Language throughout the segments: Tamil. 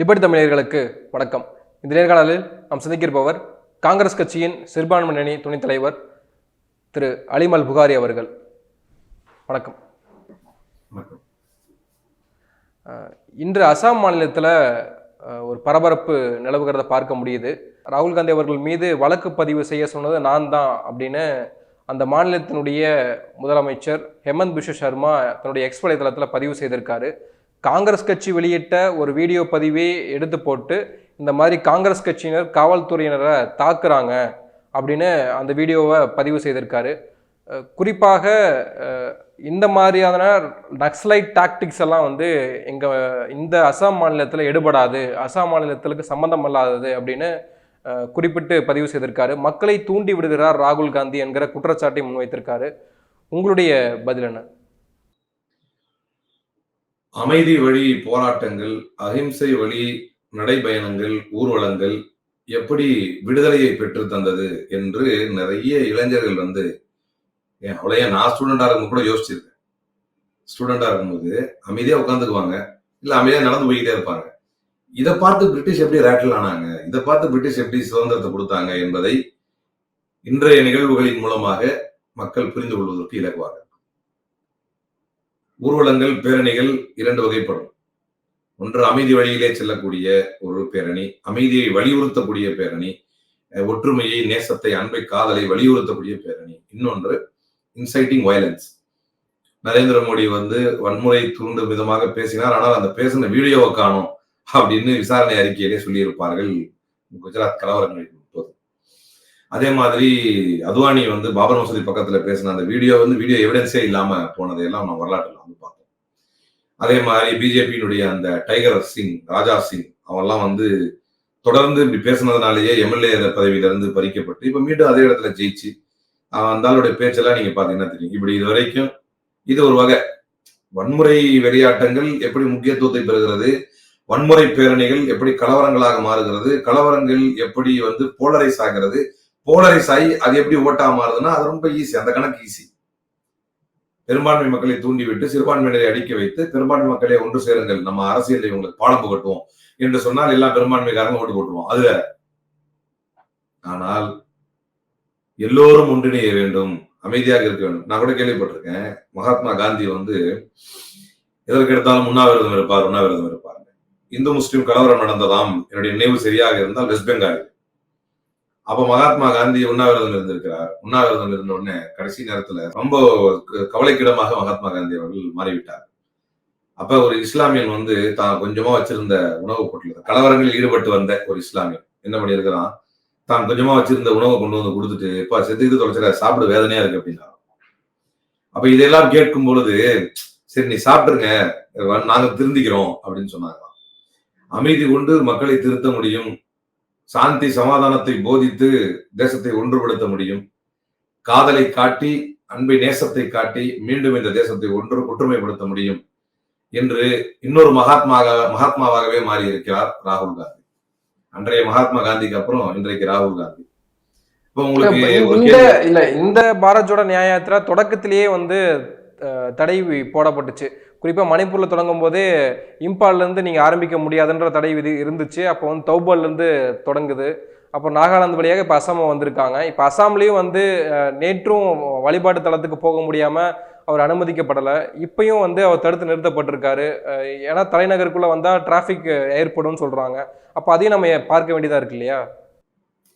லிபர்டி தமிழர்களுக்கு வணக்கம். இந்த நேர்காணலில் நாம் சந்திக்கிருப்பவர் காங்கிரஸ் கட்சியின் சிறுபான்மை அணி துணைத் தலைவர் திரு அலிமல் புகாரி அவர்கள். வணக்கம். இன்று அசாம் மாநிலத்தில் ஒரு பரபரப்பு நிலவுகிறத பார்க்க முடியுது. ராகுல் காந்தி அவர்கள் மீது வழக்கு பதிவு செய்ய சொன்னது நான் தான் அப்படின்னு அந்த மாநிலத்தினுடைய முதலமைச்சர் ஹெமந்த் பிஸ்வ சர்மா தன்னுடைய எக்ஸ் வலைதளத்தில் பதிவு செய்திருக்காரு. காங்கிரஸ் கட்சி வெளியிட்ட ஒரு வீடியோ பதிவே எடுத்து போட்டு இந்த மாதிரி காங்கிரஸ் கட்சியினர் காவல்துறையினரை தாக்குறாங்க அப்படின்னு அந்த வீடியோவை பதிவு செய்திருக்காரு. குறிப்பாக இந்த மாதிரியான நக்ஸலைட் டாக்டிக்ஸ் எல்லாம் வந்து எங்கள் இந்த அசாம் மாநிலத்தில் எடுபடாது அசாம் மாநிலத்திற்கு சம்மந்தம் இல்லாதது அப்படின்னு குறிப்பிட்டு பதிவு செய்திருக்காரு. மக்களை தூண்டி விடுகிறார் ராகுல் காந்தி என்கிற குற்றச்சாட்டை முன்வைத்திருக்காரு. உங்களுடைய பதில் என்ன? அமைதி வழி போராட்டங்கள் அகிம்சை வழி நடைபயணங்கள் ஊர்வலங்கள் எப்படி விடுதலையை பெற்று தந்தது என்று நிறைய இளைஞர்கள் வந்து ஏன் அவ்வளோ நான் ஸ்டூடெண்டாக இருக்கும் கூட யோசிச்சிருக்கேன். ஸ்டூடெண்டாக இருக்கும்போது அமைதியாக உட்காந்துக்குவாங்க இல்லை அமைதியாக நடந்து போய்கிட்டே இருப்பாங்க. இதை பார்த்து பிரிட்டிஷ் எப்படி ரேட்டில் ஆனாங்க? இதை பார்த்து பிரிட்டிஷ் எப்படி சுதந்திரத்தை கொடுத்தாங்க என்பதை இன்றைய நிகழ்வுகளின் மூலமாக மக்கள் புரிந்து கொள்வதற்கு இலகுவாக. ஊர்வலங்கள் பேரணிகள் இரண்டு வகைப்படும். ஒன்று அமைதி வழியிலே செல்லக்கூடிய ஒரு பேரணி அமைதியை வலியுறுத்தக்கூடிய பேரணி ஒற்றுமையை நேசத்தை அன்பை காதலை வலியுறுத்தக்கூடிய பேரணி. இன்னொன்று இன்சைட்டிங் வயலன்ஸ் நரேந்திர மோடி வந்து வன்முறை தூண்டும் விதமாக பேசினார் ஆனால் அந்த பேசின வீடியோவை காணோம் அப்படின்னு விசாரணை அறிக்கையிலே சொல்லியிருப்பார்கள் குஜராத் கலவரங்களின் அதே மாதிரி அத்வானி வந்து பாபர் மசூதி பக்கத்துல பேசின அந்த வீடியோ வந்து வீடியோ எவிடன்ஸே இல்லாம போனதையெல்லாம் நம்ம வரலாற்றுல வந்து பார்த்தோம். அதே மாதிரி பிஜேபியினுடைய அந்த டைகர் சிங் ராஜா சிங் அவெல்லாம் வந்து தொடர்ந்து இப்படி பேசினதுனாலேயே எம்எல்ஏ பதவியில இருந்து பறிக்கப்பட்டு இப்ப மீண்டும் அதே இடத்துல ஜெயிச்சு அவன் அந்த ஆளுடைய பேச்செல்லாம் நீங்க பாத்தீங்கன்னா தெரியும். இப்படி இது வரைக்கும் இது ஒரு வகை வன்முறை வெறியாட்டங்கள் எப்படி முக்கியத்துவத்தை பெறுகிறது வன்முறை பேரணிகள் எப்படி கலவரங்களாக மாறுகிறது கலவரங்கள் எப்படி வந்து போலரைஸ் ஆகிறது போலரைஸ் ஆகி அது எப்படி ஓட்டா மாறுதுன்னா அது ரொம்ப ஈஸி அந்த கணக்கு ஈஸி பெரும்பான்மை மக்களை தூண்டிவிட்டு சிறுபான்மையினரை அடிக்க வைத்து பெரும்பான்மை மக்களை ஒன்று சேருங்கள் நம்ம அரசியல் இவங்களுக்கு பாடம் புகட்டுவோம் என்று சொன்னால் எல்லாம் பெரும்பான்மைக்காரங்க ஓட்டு போட்டுருவோம் அது ஆனால் எல்லோரும் ஒன்றிணைய வேண்டும் அமைதியாக இருக்க வேண்டும். நான் கூட கேள்விப்பட்டிருக்கேன் மகாத்மா காந்தி வந்து எதற்கு எடுத்தாலும் உண்ணாவிரதம் இருப்பார் உண்ணாவிரதம் இருப்பார். இந்து முஸ்லீம் கலவரம் நடந்ததாம். என்னுடைய நினைவு சரியாக இருந்தால் வெஸ்ட் பெங்கால் அப்ப மகாத்மா காந்தி உண்ணாவிரதம் இருந்திருக்கிறார். உண்ணாவிரதம் இருந்த உடனே கடைசி நேரத்துல ரொம்ப க- கவலைக்கிடமாக மகாத்மா காந்தி அவர்கள் மாறிவிட்டார். அப்ப ஒரு இஸ்லாமியன் வந்து தான் கொஞ்சமா வச்சிருந்த உணவு பொருள் கலவரங்களில் ஈடுபட்டு வந்த ஒரு இஸ்லாமியன் என்ன பண்ணியிருக்கிறான்? தான் கொஞ்சமா வச்சிருந்த உணவை கொண்டு வந்து கொடுத்துட்டு இப்ப செத்துக்கிட்டு தொலைச்சிட சாப்பிட வேதனையா இருக்கு அப்படின்னா. அப்ப இதெல்லாம் கேட்கும் பொழுது சரி நீ சாப்பிட்டுருங்க நாங்க திருந்திக்கிறோம் அப்படின்னு சொன்னாங்க அமைதி கொண்டு மக்களை திருத்த முடியும் சாந்தி சமாதானத்தை போதித்து தேசத்தை ஒன்றுபடுத்த முடியும். காதலை காட்டி அன்பை நேசத்தை காட்டி மீண்டும் இந்த தேசத்தை ஒன்று ஒற்றுமைப்படுத்த முடியும் என்று இன்னொரு மகாத்மாக மகாத்மாவாகவே மாறி இருக்கிறார் ராகுல் காந்தி. அன்றைய மகாத்மா காந்திக்கு அப்புறம் இன்றைக்கு ராகுல் காந்தி. இப்போ உங்களுக்கு ஒரு இந்த இல்ல இந்த பாரத் ஜோடோ நியாய யாத்திரா தொடக்கத்திலேயே வந்து தடை போடப்பட்டுச்சு. குறிப்பாக மணிப்பூரில் தொடங்கும் போதே இம்பால்லேருந்து நீங்கள் ஆரம்பிக்க முடியாதுன்ற தடை விதி இருந்துச்சு. அப்போ வந்து தௌபால்லேருந்து தொடங்குது. அப்புறம் நாகாலாந்து வழியாக இப்போ அசாம் வந்திருக்காங்க. இப்போ அசாம்லேயும் வந்து நேற்றும் வழிபாட்டு தலத்துக்கு போக முடியாமல் அவர் அனுமதிக்கப்படலை. இப்பயும் வந்து அவர் தடுத்து நிறுத்தப்பட்டிருக்காரு. ஏன்னா தலைநகருக்குள்ளே வந்தால் டிராஃபிக் ஏற்படும் சொல்கிறாங்க அப்போ அதையும் நம்ம பார்க்க வேண்டியதாக இருக்கு இல்லையா?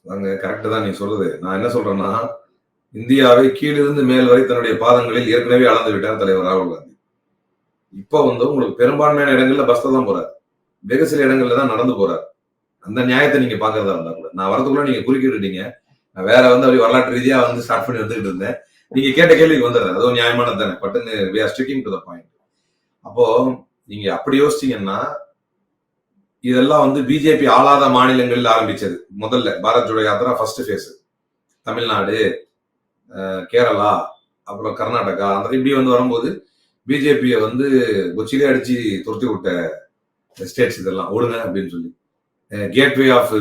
அங்க கரெக்ட் தான் நீ சொல்லுது நான் என்ன சொல்றேன்னா இந்தியாவை கீழிருந்து மேல் வரை தன்னுடைய பாதங்களில் ஏற்கனவே அளந்து விட்டார் தலைவர் ராகுல் காந்தி. இப்போ வந்து உங்களுக்கு பெரும்பான்மையான இடங்கள்ல பஸ்ல தான் போறாரு. வெகு சில இடங்கள்ல தான் நடந்து போறாரு. அந்த நியாயத்தை நீங்க பாக்குறதா இருந்தா கூட. நான் வரதுக்குள்ள நீங்க குறுக்கிட்டுட்டீங்க. நான் வேற வந்து அப்படி வரலாற்று ரீதியா வந்து ஸ்டார்ட் பண்ணி வந்துகிட்டு இருந்தேன். நீங்க கேட்ட கேள்விக்கு வந்துடுறேன். அதுவும் நியாயமானது தானே. பட்டுன்னு we are sticking to the point அப்போ நீங்க அப்படி யோசிச்சீங்கன்னா இதெல்லாம் வந்து பிஜேபி ஆளாத மாநிலங்களில் ஆரம்பிச்சது. முதல்ல பாரத் ஜோடோ யாத்திரா ஃபர்ஸ்ட் ஃபேஸ் தமிழ்நாடு கேரளா அப்புறம் கர்நாடகா அந்த இப்படி வந்து வரும்போது பிஜேபியை வந்து கொச்சிலே அடிச்சு துரத்தி விட்ட ஸ்டேட்ஸ் இதெல்லாம் ஓடுங்க அப்படின்னு சொல்லி. கேட்வே ஆஃப்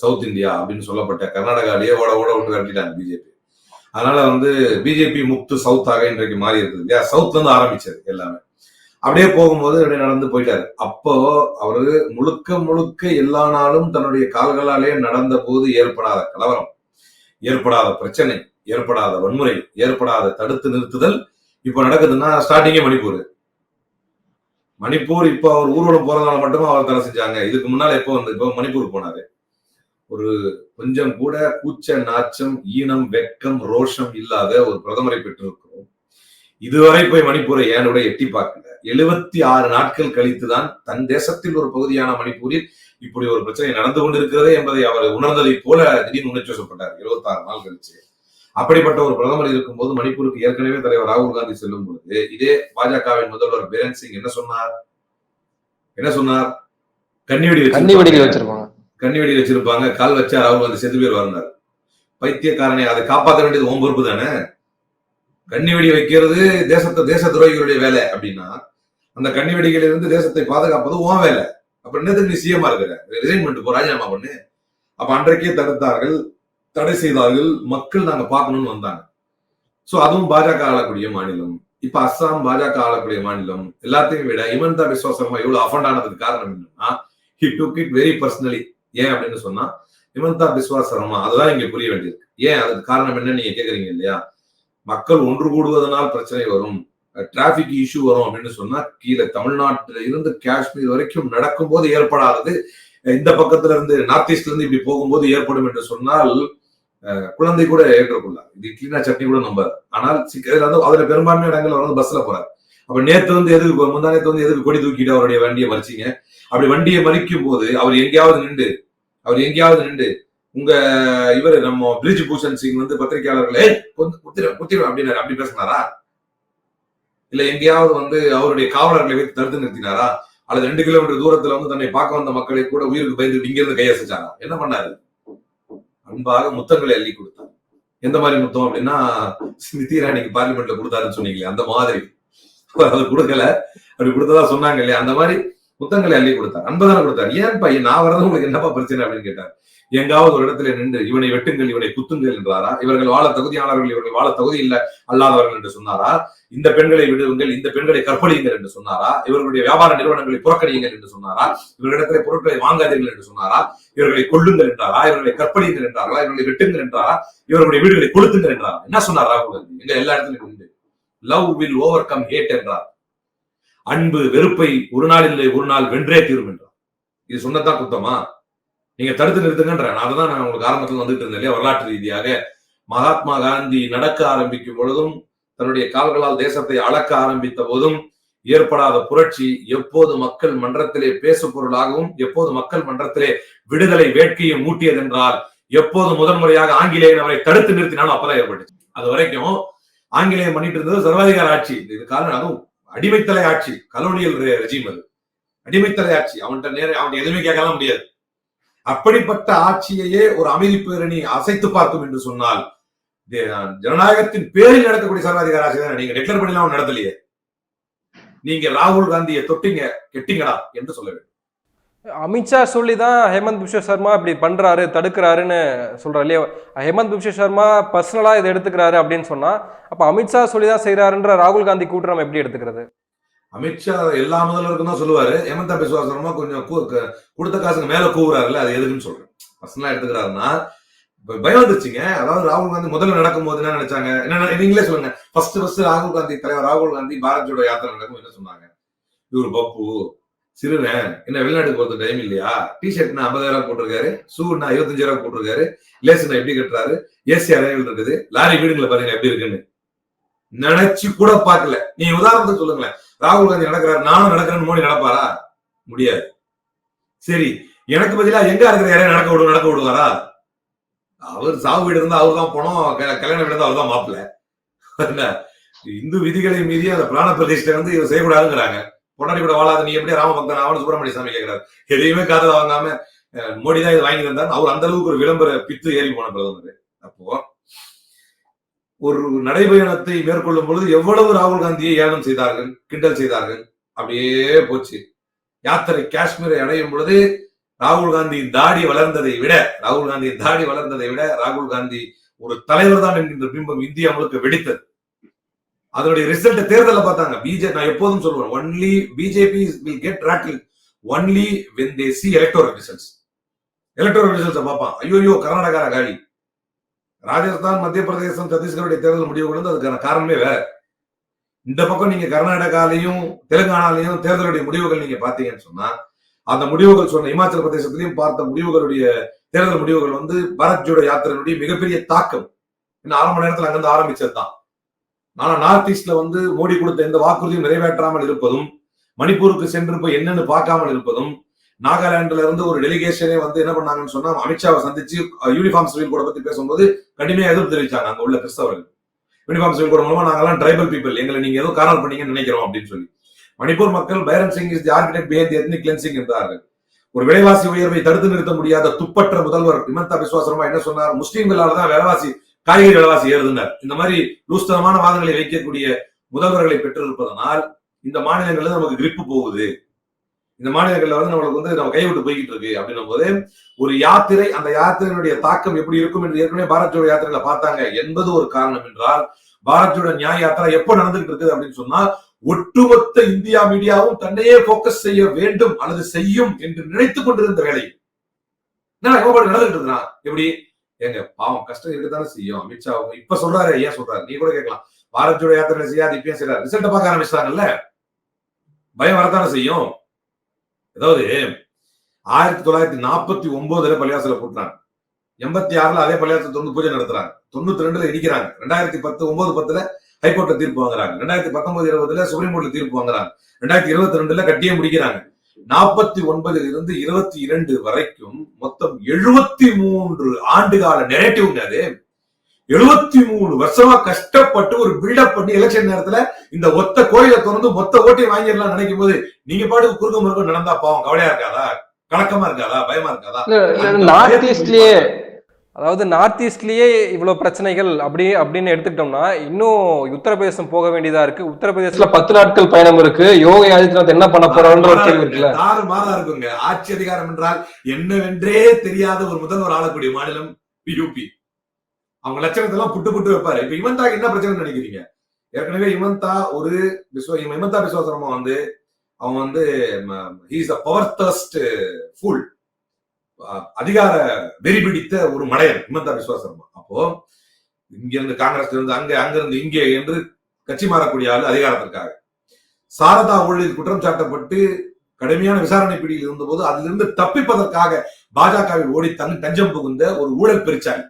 சவுத் இந்தியா அப்படின்னு சொல்லப்பட்ட கர்நாடகாலேயே ஓட ஓட விட்டு கட்டிட்டாங்க பிஜேபி. அதனால வந்து பிஜேபி முக்து சவுத்தாக இன்றைக்கு மாறி இருக்குது இல்லையா? சவுத்ல இருந்து ஆரம்பிச்சது எல்லாமே. அப்படியே போகும்போது அப்படியே நடந்து போயிட்டாரு. அப்போ அவரு முழுக்க முழுக்க எல்லா நாளும் தன்னுடைய கால்களாலே நடந்த போது ஏற்படாத கலவரம் ஏற்படாத பிரச்சனை ஏற்படாத வன்முறை ஏற்படாத தடுத்து நிறுத்துதல் இப்போ நடக்குதுன்னா ஸ்டார்டிங்கே மணிப்பூர். மணிப்பூர் இப்போ அவர் ஊர்வலம் போறதுனால மட்டுமே அவர் தடை செஞ்சாங்க. இதுக்கு முன்னால எப்போ வந்து இப்போ மணிப்பூர் போனாரு. ஒரு கொஞ்சம் கூட கூச்ச நாச்சம் ஈனம் வெக்கம் ரோஷம் இல்லாத ஒரு பிரதமரை பெற்றிருக்கிறோம். இதுவரை போய் மணிப்பூரை ஏனோட எட்டி பார்க்கல. எழுபத்தி ஆறு நாட்கள் கழித்துதான் தன் தேசத்தில் ஒரு பகுதியான மணிப்பூரில் இப்படி ஒரு பிரச்சனை நடந்து கொண்டிருக்கிறது என்பதை அவர் உணர்ந்ததை போல திடீர்னு உணர்ச்சி வசப்பட்டார். எழுபத்தி ஆறு நாள் கழிச்சு. அப்படிப்பட்ட ஒரு பிரதமர் இருக்கும்போது மணிப்பூருக்கு ஏற்கனவே தலைவர் ராகுல் காந்தி செல்லும் பொழுது இதே பாஜகவின் முதல்வர் பிரேன் சிங் என்ன சொன்னார்? என்ன சொன்னார்? கன்னிவெடி கன்னி வெடிகள் வச்சிருப்பாங்க. கன்னிவெடி வச்சிருப்பாங்க. கால் வச்சா ராகுல் காந்தி செத்து பேர் வரனார் பைத்தியக்காரனை அதை காப்பாற்ற வேண்டியது ஓம் பொறுப்பு தானே? கன்னிவெடி வைக்கிறது தேசத்தை தேச துரோகிகளுடைய வேலை அப்படின்னா அந்த கன்னிவெடிகளில் இருந்து தேசத்தை பாதுகாப்பது உன் வேலை. அப்ப என்னதுக்கு நீ சிஎம்மா இருக்கிற? ரிசைன் பண்ணிட்டு போ ராஜினாமா பண்ணு. அப்ப அன்றைக்கே தடுத்தார்கள் தடை செய்தார்கள் மக்கள் நாங்க பார்க்கணும்னு வந்தாங்க. சோ அதுவும் பாஜக ஆளக்கூடிய மாநிலம். இப்ப அஸ்ஸாம் பாஜக ஆளக்கூடிய மாநிலம். எல்லாத்தையும் விட இமந்தா பிஸ்வா சர்மா இவ்வளவு அஃபண்ட் ஆனதுக்கு காரணம் என்னன்னா he took it very personally ஏன் அப்படின்னு சொன்னா இமந்தா பிஸ்வா சர்மா அதுதான் இங்க புரிய வேண்டியிருக்கு. ஏன் அதுக்கு காரணம் என்ன நீங்க கேக்குறீங்க இல்லையா? மக்கள் ஒன்று கூடுவதனால் பிரச்சனை வரும். டிராபிக் இஷ்யூ வரும் அப்படின்னு சொன்னா கீழே தமிழ்நாட்டில இருந்து காஷ்மீர் வரைக்கும் நடக்கும் போது ஏற்படாதது இந்த பக்கத்துல இருந்து நார்த் ஈஸ்ட்ல இருந்து இப்படி போகும்போது ஏற்படும் என்று சொன்னால் குழந்தை கூட ஏற்றுக்கொள்ளார் இது இட்லினா சட்னி கூட நம்ப ஆனால் சிக்கல் அதுல பெரும்பான்மை இடங்கள்ல அவர் வந்து பஸ்ல போறாரு. அப்ப நேத்து வந்து எதுக்கு முந்தானத்து வந்து எதுக்கு கொடி தூக்கிட்டு அவருடைய வண்டியை மறிச்சிங்க? அப்படி வண்டியை மறிக்கும் போது அவர் எங்கேயாவது நின்று அவர் எங்கேயாவது நின்று உங்க இவர் நம்ம பிரிஜ் பூஷன் சிங் வந்து பத்திரிகையாளர்களே குத்திர குத்திரம் அப்படின்னாரு. அப்படி பேசினாரா? இல்ல எங்கேயாவது வந்து அவருடைய காவலர்களை வைத்து தடுத்து நிறுத்தினாரா? அல்லது ரெண்டு கிலோமீட்டர் தூரத்துல வந்து தன்னை பார்க்க வந்த மக்களை கூட உயிருக்கு பயந்து இங்க இருந்து கையசிச்சாரா? என்ன பண்ணாரு? அன்பாக முத்தங்களை அள்ளி கொடுத்தார் எந்த மாதிரி முத்தம் அப்படின்னா ஸ்மிருதி இராணிக்கு பார்லிமெண்ட்ல கொடுத்தாருன்னு சொன்னீங்களே அந்த மாதிரி. அவர் அதை கொடுக்கல. அப்படி கொடுத்ததா சொன்னாங்க இல்லையா? அந்த மாதிரி முத்தங்களை அள்ளி கொடுத்தார். அன்பதான கொடுத்தார். ஏன் பையன்? நான் வரது உங்களுக்கு என்னப்பா பிரச்சனை அப்படின்னு கேட்டார். எங்காவது ஒரு இடத்துல நின்று இவனை வெட்டுங்கள் இவனை குத்துங்கள் என்றாரா இவர்கள் வாழ தகுதியானவர்கள் இவர்கள் வாழ தகுதி இல்ல அல்லாதவர்கள் என்று சொன்னாரா? இந்த பெண்களை விடுவுங்கள் இந்த பெண்களை கற்பழியுங்கள் என்று சொன்னாரா? இவர்களுடைய வியாபார நிறுவனங்களை புறக்கணியுங்கள் என்று சொன்னாரா? இவர்களிடத்திலே பொருட்களை வாங்காதீர்கள் என்று சொன்னாரா? இவர்களை கொள்ளுங்கள் என்றாரா? இவர்களை கற்பழியுங்கள் என்றாரா? இவர்களை வெட்டுங்கள் என்றாரா? இவர்களுடைய வீடுகளை கொளுத்துங்கள் என்றாரா? என்ன சொன்னார் ராகுல் காந்தி? எங்க எல்லா இடத்துலயும் உண்டு. Love will overcome hate என்றார். அன்பு வெறுப்பை ஒரு நாள் இல்லை ஒரு நாள் வென்றே தீரும் என்றார். இது சொன்னதான் குத்தமா? நீங்க தடுத்து நிறுத்துங்கன்ற நான் தான் நான் உங்களுக்கு ஆரம்பத்தில் வந்துட்டு இருந்தேன் இல்லையா வரலாற்று ரீதியாக. மகாத்மா காந்தி நடக்க ஆரம்பிக்கும் பொழுதும் தன்னுடைய கால்களால் தேசத்தை அளக்க ஆரம்பித்த போதும் ஏற்படாத புரட்சி எப்போது மக்கள் மன்றத்திலே பேசு பொருளாகவும் எப்போது மக்கள் மன்றத்திலே விடுதலை வேட்கையை மூட்டியதென்றால் எப்போது முதன் முறையாக ஆங்கிலேயன் அவரை தடுத்து நிறுத்தினாலும் அப்பதான் ஏற்பட்டுச்சு. அது வரைக்கும் ஆங்கிலேயம் பண்ணிட்டு இருந்தது சர்வாதிகார ஆட்சி. இது காரணம் அதுவும் அடிமைத்தலை ஆட்சி கலோனியல் ரெஜிம் அது. அடிமைத்தலை ஆட்சி. அவன்கிட்ட நேர அவன் எதுவுமே கேட்கலாம் முடியாது. அப்படிப்பட்ட ஆட்சியையே ஒரு அமைதி பேரணி அசைத்து பார்க்கும் என்று சொன்னால் ஜனநாயகத்தின் பேரில் நடக்கக்கூடிய சர்வாதிகார ஆட்சி தான் நீங்க டிக்ளேர் பண்ணலாம் நடத்தலையே. நீங்க ராகுல் காந்தியை தொட்டிங்க கெட்டிங்கடா என்று சொல்ல வேண்டும். அமித்ஷா சொல்லி தான் ஹேமந்த் பிஸ்வ சர்மா இப்படி பண்றாரு தடுக்கிறாருன்னு சொல்றாரு இல்லையா? ஹேமந்த் பிஸ்வ சர்மா பர்சனலா இதை எடுத்துக்கிறாரு அப்படின்னு சொன்னா அப்ப அமித்ஷா சொல்லி தான் செய்யறாருன்ற ராகுல் காந்தி கூட்டு நம்ம எப்படி எடுத்துக்கிறது? அமித்ஷா எல்லா முதல்வருக்கும் தான் சொல்லுவாரு. ஹேமந்தா பிஸ்வா சர்மா கொஞ்சம் கொடுத்த காசுக்கு மேல கூவுறாருல்ல அது எதுக்குன்னு சொல்றேன். பர்சனலா எடுத்துக்கிறாருன்னா பயம் வந்துச்சுங்க அதாவது ராகுல் காந்தி முதல்ல நடக்கும் போது என்ன நினைச்சாங்க? என்ன நீங்களே சொல்லுங்க. ஃபர்ஸ்ட் ஃபர்ஸ்ட் ராகுல் காந்தி தலைவர் ராகுல் காந்தி பாரத் ஜோடோ யாத்திரை நடக்கும் என்ன சொன்னாங்க? இவர் பப்பு சிறுவன் என்ன வெளிநாட்டுக்கு போறது டைம் இல்லையா? டிஷர்ட்னா ஐம்பதாயிரம் போட்டிருக்காரு. ஷூனா இருபத்தஞ்சாயிரம் போட்டிருக்காரு. லேசுனா எப்படி கட்டுறாரு? ஏசி அறைகள் இருக்குது. லாரி வீடுங்களை பாருங்க எப்படி இருக்குன்னு நினைச்சு கூட பார்க்கல. நீ உதாரணத்துக்கு சொல்லுங்களேன். ராகுல் காந்தி நடக்கிறார் நானும் நடக்கிறேன்னு மோடி நடப்பாரா? முடியாது. சரி எனக்கு பதிலா எங்க இருக்கிற யாரையும் நடக்க விடு நடக்க விடுவாரா? அவர் சாவு வீடு இருந்தா அவர் தான் போனோம் க- கல்யாண வீடு இருந்தா அவர் தான் மாப்பிள்ள. இந்து விதிகளை மீறி அந்த பிராண பிரதிஷ்டை வந்து இவர் செய்யக்கூடாதுங்கிறாங்க. பொன்னாடி கூட வாழாத நீ எப்படி ராமபக்தன் ஆவண சுப்பிரமணிய சாமி கேட்கிறார் எதையுமே காதல வாங்காம மோடி தான் இது வாங்கி தந்தார் அவர் அந்த அளவுக்கு ஒரு விளம்பர பித்து ஏறி போன பிரதமர். அப்போ ஒரு நடைபயணத்தை மேற்கொள்ளும் பொழுது எவ்வளவு ராகுல் காந்தியை ஏலம் செய்தார்கள் கிண்டல் செய்தார்கள் அப்படியே போச்சு. யாத்திரை காஷ்மீரை அடையும் பொழுது ராகுல் காந்தியின் தாடி வளர்ந்ததை விட ராகுல் காந்தியின் தாடி வளர்ந்ததை விட ராகுல் காந்தி ஒரு தலைவர் தான் என்கின்ற பிம்பம் இந்தியா முழுக்க வெடித்தது. அதனுடைய ரிசல்ட் தேர்தல்ல பார்த்தாங்க. பிஜே நான் எப்போதும் சொல்லுவேன் only BJP will get rattle only when they see electoral results electoral results பார்ப்பான். ஐயோ கர்நாடகா காலி. ராஜஸ்தான் மத்திய பிரதேசம் சத்தீஸ்கருடைய தேர்தல் முடிவுகள் வந்து அதுக்கான காரணமே வேற. இந்த பக்கம் நீங்க கர்நாடகாலையும் தெலுங்கானாலையும் தேர்தலுடைய முடிவுகள் நீங்க பாத்தீங்கன்னு சொன்னா அந்த முடிவுகள் சொன்ன இமாச்சல பிரதேசத்திலையும் பார்த்த முடிவுகளுடைய தேர்தல் முடிவுகள் வந்து பாரத் ஜோடோ யாத்திரையினுடைய மிகப்பெரிய தாக்கம். இன்னும் அரை மணி நேரத்தில் அங்கிருந்து ஆரம்பிச்சது தான் ஆனா நார்த் ஈஸ்ட்ல வந்து மோடி கொடுத்த எந்த வாக்குறுதியும் நிறைவேற்றாமல் இருப்பதும் மணிப்பூருக்கு சென்று போய் என்னன்னு பார்க்காமல் இருப்பதும் நாகாலாந்துல இருந்து ஒரு டெலிகேஷனே வந்து என்ன பண்ணாங்கன்னு சொன்னா அமித்ஷாவை சந்திச்சு யூனிஃபார்ம் சிவில் கூட பத்தி பேசும்போது கடுமையா எதிர்ப்பு தெரிவிச்சாங்க அங்க உள்ள கிறிஸ்தவர்கள். யூனிஃபார்ம் சிவில் கோட் மூலமா நாங்கெல்லாம் ட்ரைபல் பீப்பிள் எங்களை நீங்க ஏதோ காரணம் பண்ணீங்கன்னு நினைக்கிறோம் அப்படின்னு சொல்லி. மணிப்பூர் மக்கள் Biren Singh is the architect behave the ethnic cleansing என்றார்கள். ஒரு விலைவாசி உயர்வை தடுத்து நிறுத்த முடியாத துப்பற்ற முதல்வர் விமந்தா விஸ்வாசரமா என்ன சொன்னார்? முஸ்லீம்களால தான் விலைவாசி காய்கறி விலைவாசி ஏறுதுனர் இந்த மாதிரி லூஸ்தனமான வாதங்களை வைக்கக்கூடிய முதல்வர்களை பெற்றிருப்பதனால் இந்த மாநிலங்கள்ல நமக்கு கிரிப்பு போகுது. இந்த மாநிலங்கள்ல வந்து நம்மளுக்கு வந்து நம்ம கைவிட்டு போய்கிட்டு இருக்கு அப்படின்னும் போது ஒரு யாத்திரை அந்த யாத்திரையினுடைய தாக்கம் எப்படி இருக்கும் என்று ஏற்கனவே பாரத் ஜோடோ யாத்திரையில பார்த்தாங்க. என்பது ஒரு காரணம் என்றால் பாரத் ஜோடோ நியாய யாத்திரா எப்ப நடந்துகிட்டு இருக்குது அப்படின்னு சொன்னா ஒட்டுமொத்த இந்தியா மீடியாவும் தன்னையே போக்கஸ் செய்ய வேண்டும் அல்லது செய்யும் என்று நினைத்துக் கொண்டிருந்த வேலை என்ன கோபாடு இருக்கிறான் எப்படி? ஏங்க பாவம் கஷ்டம் இருக்கத்தானே செய்யும். அமித்ஷா அவங்க இப்ப சொல்றாரு ஏன் சொல்றாரு? நீ கூட கேட்கலாம். பாரத் ஜோடோ யாத்திரை செய்யாது இப்பயும் செய்யறாரு. ரிசல்ட் பார்க்க ஆரம்பிச்சாங்கல்ல பயம் வரத்தானே செய்யும்? அதாவது ஆயிரத்தி தொள்ளாயிரத்தி நாற்பத்தி ஒன்பதுல பள்ளியாசல கூட்டுறாங்க எண்பத்தி ஆறுல அதே பள்ளியாசல தொண்ணூறு பூஜை நடத்துறாங்க. தொண்ணூத்தி ரெண்டுல இடிக்கிறாங்க. ரெண்டாயிரத்தி பத்து ஒன்பது பத்துல ஹைகோர்ட்ல தீர்ப்பு வாங்குறாங்க. ரெண்டாயிரத்தி பத்தொன்பது இருபதுல சுப்ரீம் கோர்ட்ல தீர்ப்பு வாங்குறாங்க. ரெண்டாயிரத்தி இருபத்தி ரெண்டுல கட்டியே முடிக்கிறாங்க. நாற்பத்தி ஒன்பதுல இருந்து இருபத்தி இரண்டு வரைக்கும் மொத்தம் எழுபத்தி மூன்று ஆண்டு கால நெரேட்டிவ்ங்க அது. எழுபத்தி மூணு வருஷமா கஷ்டப்பட்டு ஒரு பில்டப் பண்ணி எலெக்ஷன் நேரத்துல இந்த ஒத்த கோயிலை திறந்து மொத்த ஓட்டையும் வாங்கிடலாம் நினைக்கும் போது நீங்க பாட்டுக்கு குறுக்க முறுக்க நடந்தா பாவம். கவலையா இருக்காதா? கலக்கமா இருக்காதா? பயமா இருக்காதா? நார்த் ஈஸ்ட்லயே அதாவது நார்த் ஈஸ்ட்லயே இவ்வளவு பிரச்சனைகள் அப்படி அப்படின்னு எடுத்துக்கிட்டோம்னா இன்னும் உத்தரப்பிரதேசம் போக வேண்டியதா இருக்கு. உத்தரப்பிரதேசத்துல பத்து நாட்கள் பயணம் இருக்கு. யோகி ஆதித்யநாத் என்ன பண்ண போறாருன்ற ஒரு கேள்வி இருக்குல்ல? தாறு மாறா இருக்குங்க. ஆட்சி அதிகாரம் என்றால் என்னவென்றே தெரியாத ஒரு முதல்வர் ஆளக்கூடிய மாநிலம் யூபி அவங்க லட்சணத்தெல்லாம் புட்டு புட்டு வைப்பாரு. இப்ப இமந்தாக்கு என்ன பிரச்சனை நினைக்கிறீங்க? ஏற்கனவே இமந்தா ஒரு விஸ்வ இமந்தா விஸ்வாசரமா வந்து அவன் வந்து he's a power thirst full அதிகார வெறி பிடித்த ஒரு மடையன். இமந்தா விஸ்வாசரமா. அப்போ இங்க இருந்து காங்கிரஸ்ல இருந்து அங்க அங்கிருந்து இங்கே என்று கட்சி மாறக்கூடிய ஆள் அதிகாரத்திற்காக. சாரதா ஊழலில் குற்றம் சாட்டப்பட்டு கடுமையான விசாரணை பிடியில் இருந்தபோது அதிலிருந்து தப்பிப்பதற்காக பாஜகவில் ஓடி தன் தஞ்சம் புகுந்த ஒரு ஊழல் பெருச்சாளி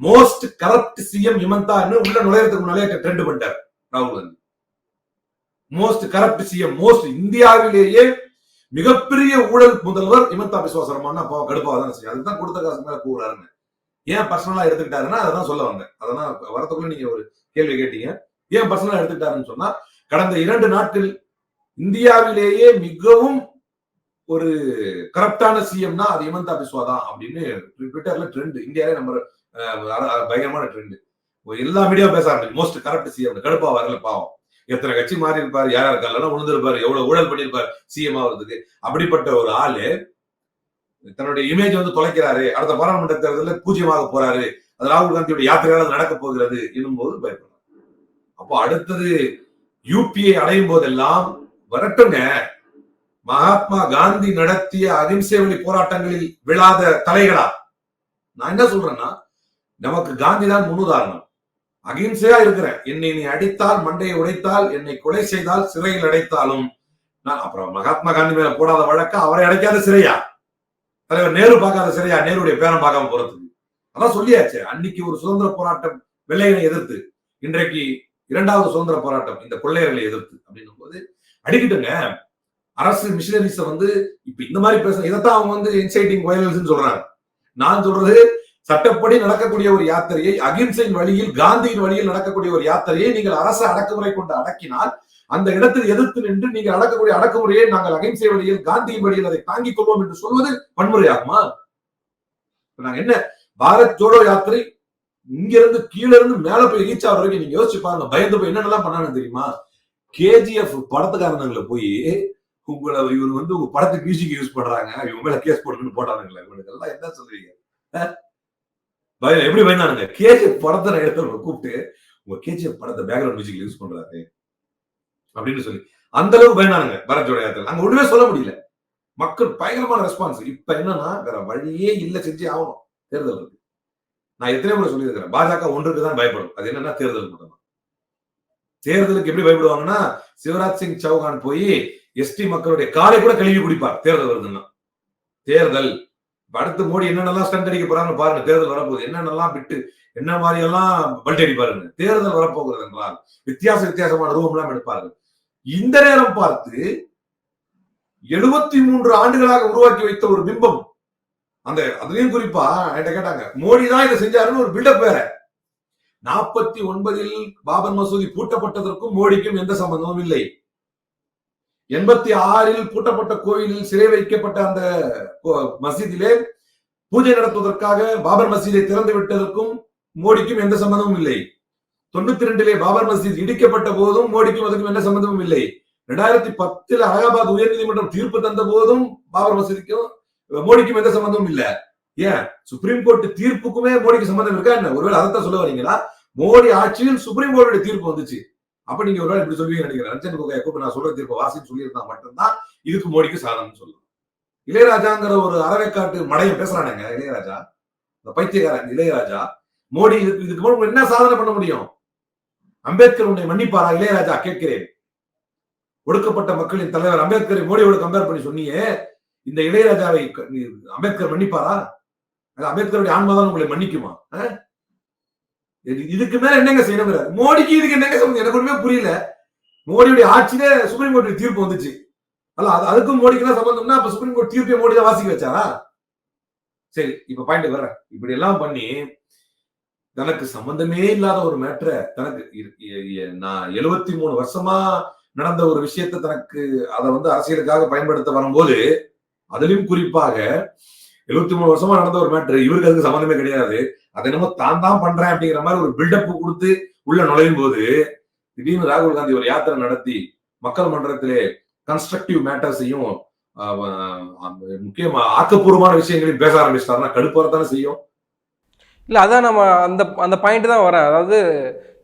மோஸ்ட் கரப்ட் சிஎம் இமந்தான்னு உள்ள நுழையறதுக்கு முன்னாலே ட்ரெண்ட் பண்ணிட்டார். ராகுல் Gandhi. Most corrupt CM most இந்தியாவிலேயே மிகப்பெரிய ஊழல் முதல்வர் இமந்தா விஸ்வாசரமான அப்போ கடுப்பாக தான் செய்யும். அதுதான் கொடுத்த காசு மேல கூறாருன்னு ஏன் பர்சனலா எடுத்துக்கிட்டாருன்னா அதான் சொல்ல வந்தேன். அதான் வரத்துக்குள்ள நீங்க ஒரு கேள்வி கேட்டீங்க. ஏன் பர்சனலா எடுத்துக்கிட்டாருன்னு சொன்னா கடந்த இரண்டு நாட்கள் இந்தியாவிலேயே மிகவும் ஒரு கரப்டான சிஎம்னா அது இமந்தா பிஸ்வா தான் அப்படின்னு ட்விட்டர்ல ட்ரெண்ட் இந்தியாவிலே நம்ம பயங்கரமான ட்ரெண்ட் எல்லா மீடியா பேச ஆரம்பிச்சு மோஸ்ட் கரப்ட் சிஎம் கடுப்பா வரல பாவம். எத்தனை கட்சி மாறி இருப்பாரு யாரா இருக்காருன்னா உழுந்திருப்பாரு எவ்வளவு ஊழல் பண்ணிருப்பாரு சிஎம் ஆகுறதுக்கு அப்படிப்பட்ட ஒரு ஆளு தன்னுடைய இமேஜ் வந்து தொலைக்கிறாரு அடுத்த பாராளுமன்ற தேர்தலில் பூஜ்யமாக போறாரு. அது ராகுல் காந்தியோட யாத்திரையால் நடக்க போகிறது என்னும் போது பயப்படும் அப்போ அடுத்தது யூபிஐ அடையும் போதெல்லாம் வரட்டுங்க. மகாத்மா காந்தி நடத்திய அகிம்சை வழி போராட்டங்களில் விழாத தலைகளா? நான் என்ன சொல்றேன்னா நமக்கு காந்தி தான் முன்னுதாரணம். அகிம்சையா இருக்கிறேன் என்னை நீ அடித்தால் மண்டையை உடைத்தால் என்னை கொலை செய்தால் சிறையில் அடைத்தாலும் நான் அப்புறம் மகாத்மா காந்தி மேல போடாத வழக்க அவரை அடைக்காத சிறையா? தலைவர் நேரு பார்க்காத சிறையா? நேருடைய பேரம் பார்க்காம போறதுக்கு அதான் சொல்லியாச்சு அன்னைக்கு ஒரு சுதந்திர போராட்டம் வெள்ளையனை எதிர்த்து இன்றைக்கு இரண்டாவது சுதந்திர போராட்டம் இந்த கொள்ளையர்களை எதிர்த்து அப்படின்னும் போது அடிக்கிட்டுங்க. அரசு மிஷினரிஸ வந்து இப்ப இந்த மாதிரி பேச இதைத்தான் அவங்க வந்து இன்சைட்டிங் வயலன்ஸ் சொல்றாங்க. நான் சொல்றது சட்டப்படி நடக்கக்கூடிய ஒரு யாத்திரையை அகிம்சையின் வழியில் காந்தியின் வழியில் நடக்கக்கூடிய ஒரு யாத்திரையை நீங்கள் அரசு அடக்குமுறை கொண்டு அடக்கினால் அந்த இடத்தில் எதிர்த்து நின்று நீங்கள் அடக்கக்கூடிய அடக்குமுறையை நாங்கள் அகிம்சை வழியில் காந்தியின் வழியில் அதை தாங்கிக் கொள்வோம் என்று சொல்வது வன்முறையாகுமா? நாங்க என்ன பாரத் ஜோடோ யாத்திரை இங்க இருந்து கீழ இருந்து மேல போய் ரீச் ஆகிற வரைக்கும் நீங்க யோசிச்சு பாருங்க பயந்து போய் என்னென்னலாம் பண்ணானு தெரியுமா? கேஜிஎஃப் படத்துக்காரனுங்களை போய் உங்களை இவர் வந்து உங்க படத்துக்கு மியூசிக் யூஸ் பண்றாங்க இவங்க மேல கேஸ் போட்டுன்னு போட்டானுங்களா இவங்களுக்கு எல்லாம் என்ன சொல்றீங்க? பயம் எப்படி பயந்தானுங்க? கேஜிஎஃப் படத்தை இடத்துல கூப்பிட்டு உங்க கேஜிஎஃப் படத்தை பேக்ரவுண்ட் மியூசிக் யூஸ் பண்றாரு அப்படின்னு சொல்லி. அந்த அளவுக்கு பயந்தானுங்க பரத் யாத்திரை அங்க ஒண்ணுமே சொல்ல முடியல. மக்கள் பயங்கரமான ரெஸ்பான்ஸ் இப்ப என்னன்னா வேற வழியே இல்ல செஞ்சே ஆகணும் தேர்தல் இருக்கு. நான் எத்தனை முறை சொல்லியிருக்கிறேன் பாஜக ஒன்றுக்கு தான் பயப்படும். அது என்னன்னா தேர்தல் மட்டும் தேர்தலுக்கு எப்படி பயப்படுவாங்கன்னா சிவராஜ் சிங் சௌகான் போய் எஸ்டி மக்களுடைய காலை கூட கழுவி குடிப்பார் தேர்தல் வருதுன்னா. தேர்தல். அடுத்து மோடி என்னென்னலாம் ஸ்டண்ட் அடிக்க போறாங்கன்னு பாருங்க தேர்தல் வரப்போகுது. என்னென்னலாம் விட்டு என்ன மாதிரி எல்லாம் பல்ட் அடிப்பாருங்க தேர்தல் வரப்போகிறது என்றால் வித்தியாச வித்தியாசமான ரூபம் எல்லாம் எடுப்பார்கள் இந்த நேரம் பார்த்து எழுபத்தி மூன்று ஆண்டுகளாக உருவாக்கி வைத்த ஒரு பிம்பம் அந்த அதுலயும் குறிப்பா என்கிட்ட கேட்டாங்க மோடி தான் இதை செஞ்சாருன்னு ஒரு பில்டப் வேற. நாற்பத்தி ஒன்பதில் பாபர் மசூதி பூட்டப்பட்டதற்கும் மோடிக்கும் எந்த சம்பந்தமும் இல்லை. எண்பத்தி ஆறில் பூட்டப்பட்ட கோயிலில் சிறை வைக்கப்பட்ட அந்த கோ- மசீதிலே பூஜை நடத்துவதற்காக பாபர் மசீதை திறந்து விட்டதற்கும் மோடிக்கும் எந்த சம்பந்தமும் இல்லை. தொண்ணூத்தி ரெண்டிலே பாபர் மசீத் இடிக்கப்பட்ட போதும் மோடிக்கும் அதுக்கும் எந்த சம்பந்தமும் இல்லை. ரெண்டாயிரத்தி பத்துல அலகாபாத் உயர்நீதிமன்றம் தீர்ப்பு தந்த போதும் பாபர் மசீதிக்கும் மோடிக்கும் எந்த சம்பந்தமும் இல்ல. ஏன்? சுப்ரீம் கோர்ட் தீர்ப்புக்குமே மோடிக்கு சம்பந்தம் இருக்கா என்ன? ஒருவேளை அதைத்தான் சொல்ல வரீங்களா? மோடி ஆட்சியில் சுப்ரீம் கோர்ட்டுடைய தீர்ப்பு வந்துச்சு. அப்ப நீங்க ஒருவேளை இப்படி சொல்லுவீங்க நினைக்கிறேன். ரஞ்சன் கோகையை கூப்பிட்டு நான் சொல்றது தீர்ப்பு வாசின்னு சொல்லியிருந்தா மட்டும்தான் இதுக்கு மோடிக்கு சாதனம் சொல்லலாம் இளையராஜாங்கிற ஒரு அறவைக்காட்டு மடையை பேசுறானுங்க இளையராஜா. இந்த பைத்தியகாரன் இளையராஜா. மோடி இதுக்கு இதுக்கு மேல என்ன சாதனை பண்ண முடியும்? அம்பேத்கர் உன்னை மன்னிப்பாரா? இளையராஜா கேட்கிறேன். ஒடுக்கப்பட்ட மக்களின் தலைவர் அம்பேத்கரை மோடியோட கம்பேர் பண்ணி சொன்னியே இந்த இளையராஜாவை அம்பேத்கர் மன்னிப்பாரா? அது அம்பேத்கருடைய ஆன்மாதான் உங்களை மன்னிக்குமா? இதுக்கு மேல என்னங்க செய்யணும் மோடிக்கு இதுக்கு என்னங்க சொல்லுங்க எனக்கு ஒண்ணுமே புரியல. மோடியுடைய ஆட்சியில சுப்ரீம் கோர்ட் தீர்ப்பு வந்துச்சு. அல்ல அது அதுக்கும் மோடிக்கு தான் சம்பந்தம்னா அப்ப சுப்ரீம் கோர்ட் தீர்ப்பை மோடி தான் வாசிக்க வச்சாரா? சரி இப்ப பாயிண்ட் வர்றேன். இப்படி எல்லாம் பண்ணி தனக்கு சம்பந்தமே இல்லாத ஒரு மேட்ரை தனக்கு நான் எழுபத்தி மூணு வருஷமா நடந்த ஒரு விஷயத்தை தனக்கு அதை வந்து அரசியலுக்காக பயன்படுத்த வரும்போது அதிலும் குறிப்பாக எழுபத்தி மூணு வருஷமா நடந்த ஒரு மேட்ரு இவருக்கு அதுக்கு சம்மந்தமே கிடையாது. அதை என்னமோ தான் தான் பண்றேன் அப்படிங்கிற மாதிரி ஒரு பில்டப் கொடுத்து உள்ள நுழையும் போது திடீர்னு ராகுல் காந்தி ஒரு யாத்திரை நடத்தி மக்கள் மன்றத்திலே கன்ஸ்ட்ரக்டிவ் மேட்டர்ஸையும் முக்கியமா ஆக்கப்பூர்வமான விஷயங்களையும் பேச ஆரம்பிச்சிட்டாருன்னா கடுப்பு வரத்தானே செய்யும்? இல்லை அதான் நம்ம அந்த அந்த பாயிண்ட் தான் வரேன் அதாவது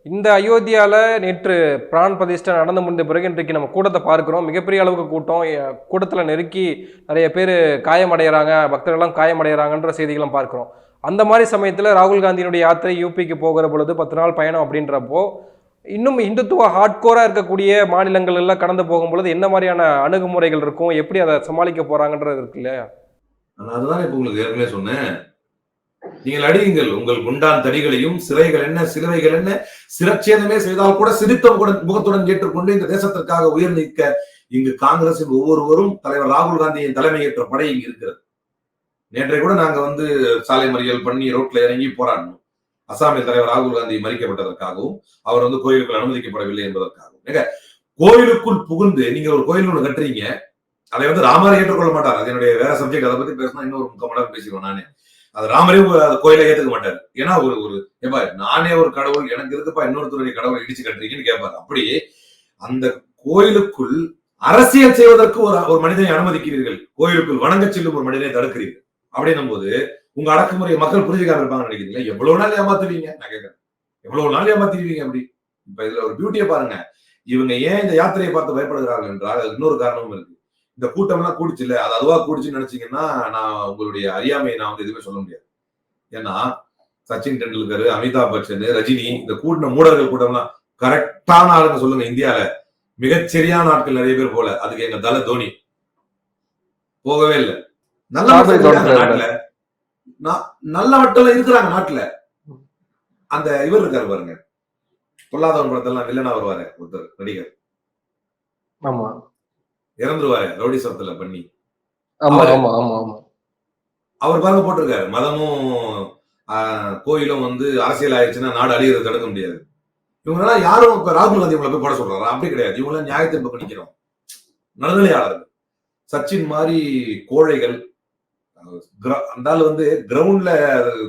இந்த அயோத்தியாவில் நேற்று பிரான் பிரதிஷ்டை நடந்து முடிந்த பிறகு இன்றைக்கு நம்ம கூட்டத்தை பார்க்குறோம். மிகப்பெரிய அளவுக்கு கூட்டம். கூட்டத்தில் நெருக்கி நிறைய பேர் காயமடைகிறாங்க பக்தர்கள்லாம் காயமடைகிறாங்கன்ற செய்திகளும் பார்க்குறோம். அந்த மாதிரி சமயத்தில் ராகுல் காந்தியினுடைய யாத்திரை யூபிக்கு போகிற பொழுது பத்து நாள் பயணம் அப்படின்றப்போ இன்னும் இந்துத்துவ ஹார்ட்கோராக இருக்கக்கூடிய மாநிலங்கள் எல்லாம் கடந்து போகும் பொழுது என்ன மாதிரியான அணுகுமுறைகள் இருக்கும்? எப்படி அதை சமாளிக்க போகிறாங்கன்றது இருக்கு இல்லையா? அதுதான் இப்போ உங்களுக்கு ஏற்கனவே சொன்னேன். நீங்கள் அடியுங்கள். உங்கள் குண்டான் தடிகளையும் சிறைகள் என்ன சிலுவைகள் என்ன சிரச்சேதமே செய்தால் கூட சிரித்த முகத்துடன் முகத்துடன் ஏற்றுக்கொண்டு இந்த தேசத்திற்காக உயிர் நீக்க இங்கு காங்கிரசின் ஒவ்வொருவரும் தலைவர் ராகுல் காந்தியின் தலைமையேற்ற படை இங்கு இருக்கிறது. நேற்றை கூட நாங்க வந்து சாலை மறியல் பண்ணி ரோட்ல இறங்கி போராடணும் அசாமில் தலைவர் ராகுல் காந்தி மறிக்கப்பட்டதற்காகவும் அவர் வந்து கோயிலுக்குள் அனுமதிக்கப்படவில்லை என்பதற்காகவும். கோயிலுக்குள் புகுந்து நீங்க ஒரு கோயில் ஒண்ணு கட்டுறீங்க அதை வந்து ராமரை ஏற்றுக்கொள்ள மாட்டார். அது என்னுடைய வேற சப்ஜெக்ட் அதை பத்தி பேசினா இன்னொரு முக்கமான மணி பேசிடுவேன் நானே. அது ராமரே கோயிலை ஏத்துக்க மாட்டார். ஏன்னா ஒரு ஒரு ஏப்பா நானே ஒரு கடவுள் எனக்கு இருக்குப்பா இன்னொருத்தருடைய கடவுளை இடிச்சு கட்டுறீங்கன்னு கேட்பாரு அப்படி அந்த கோயிலுக்குள் அரசியல் செய்வதற்கு ஒரு ஒரு மனிதனை அனுமதிக்கிறீர்கள். கோயிலுக்குள் வணங்க செல்லும் ஒரு மனிதனை தடுக்கிறீர்கள். அப்படின்னும் போது உங்க அடக்குமுறையை மக்கள் புரிஞ்சுக்காம இருப்பாங்க நினைக்கிறீங்களா? எவ்வளவு நாள் ஏமாத்துவீங்க? நான் கேட்கறேன் எவ்வளவு நாள் ஏமாத்திடுவீங்க அப்படி? இப்ப இதுல ஒரு பியூட்டியை பாருங்க. இவங்க ஏன் இந்த யாத்திரையை பார்த்து பயப்படுகிறார்கள் என்றால் இன்னொரு காரணமும் இருக்கு. இந்த கூட்டம் எல்லாம் கூடிச்சு இல்ல அது அதுவா கூடிச்சுன்னு நினைச்சீங்கன்னா நான் உங்களுடைய அறியாமையை நான் வந்து எதுவுமே சொல்ல முடியாது. ஏன்னா சச்சின் டெண்டுல்கர் அமிதாப் பச்சன் ரஜினி இந்த கூட்டின மூடர்கள் கூட்டம்லாம் கரெக்டான ஆளுங்க சொல்லுங்க இந்தியால. மிகச்சரியான ஆட்கள் நிறைய பேர் போல. அதுக்கு எங்க தல தோனி. போகவே இல்லை. நல்ல நாட்டுல. நல்ல மக்கள் இருக்கிறாங்க நாட்டுல. அந்த இவர் இருக்காரு பாருங்க. பொல்லாதவன் படத்தெல்லாம் வில்லனா வருவாரு ஒருத்தர் நடிகர். ஆமா. இறந்துருவாரு ரவுடி சபத்துல பண்ணி. அவரு- பாருங்க போட்டிருக்காரு. மதமும் கோயிலும் வந்து அரசியல் ஆயிடுச்சுன்னா நாடு அழியறதை தடுக்க முடியாது. இவங்கெல்லாம் யாரும் இப்ப ராகுல் காந்தி இவங்களை போய் போட சொல்றாரு? அப்படி கிடையாது. இவங்களாம் நியாயத்தின் பக்கம் நிக்கிறோம் நடுநிலையாளர்கள். சச்சின் மாதிரி கோழைகள் அந்த வந்து கிரவுண்ட்ல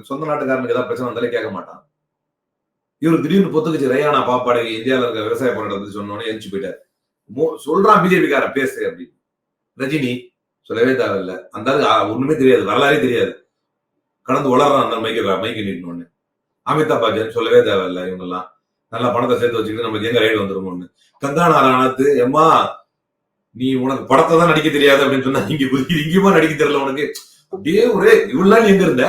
சொந்த நாட்டுக்காரனுக்கு ஏதாவது பிரச்சனை வந்தாலே கேட்க மாட்டான். இவர் திடீர்னு பொத்துக்குச்சு ரயானா பாப்பாடு இந்தியாவில் இருக்க விவசாய போராட்டத்தை சொன்னோன்னே எந்திச்சு போயிட்டார். சொல்றான் பிஜேபி காரன் பேசு அப்படின்னு ரஜினி சொல்லவே தேவையில்ல. அந்த ஒண்ணுமே தெரியாது வரலாறே தெரியாது. கடந்து வளர்றான் அந்த மைக்க மைக்க நீட்டினோன்னு அமிதாப் பச்சன் சொல்லவே தேவையில்ல இவங்கெல்லாம். நல்லா பணத்தை சேர்த்து வச்சுக்கிட்டு நமக்கு எங்க ரைடு வந்துருமோன்னு. கங்கானா நாராயணத்து எம்மா நீ உனக்கு படத்தை தான் நடிக்க தெரியாது அப்படின்னு சொன்னா இங்க இங்கேயுமா நடிக்க தெரியல உனக்கு. அப்படியே ஒரே இவ்வளவு எங்க இருந்த?